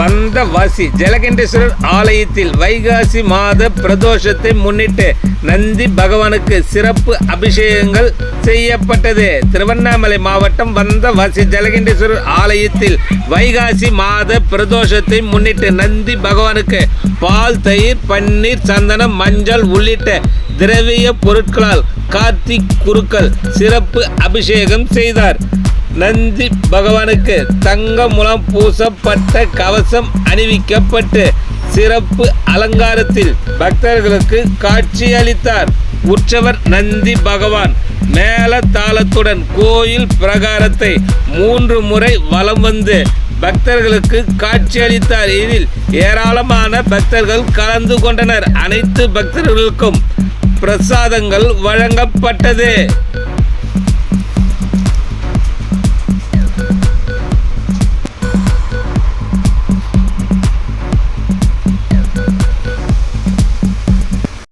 வந்தவாசி ஜலகண்டேஸ்வரர் ஆலயத்தில் வைகாசி மாத பிரதோஷத்தை முன்னிட்டு நந்தி பகவானுக்கு சிறப்பு அபிஷேகங்கள் செய்யப்பட்டது. திருவண்ணாமலை மாவட்டம் வந்தவாசி ஜலகண்டேஸ்வரர் ஆலயத்தில் வைகாசி மாத பிரதோஷத்தை முன்னிட்டு நந்தி பகவானுக்கு பால் தயிர் பன்னீர் சந்தனம் மஞ்சள் உள்ளிட்ட திரவிய பொருட்களால் கார்த்திக் குருக்கள் சிறப்பு அபிஷேகம் செய்தார். நந்தி பகவானுக்கு தங்க முலம் பூசப்பட்ட கவசம் அணிவிக்கப்பட்டு சிறப்பு அலங்காரத்தில் பக்தர்களுக்கு காட்சி அளித்தார். உற்சவர் நந்தி பகவான் மேல தாளத்துடன் கோயில் பிரகாரத்தை மூன்று முறை வலம் வந்து பக்தர்களுக்கு காட்சி அளித்தார். இதில் ஏராளமான பக்தர்கள் கலந்து கொண்டனர். அனைத்து பக்தர்களுக்கும் பிரசாதங்கள் வழங்கப்பட்டது.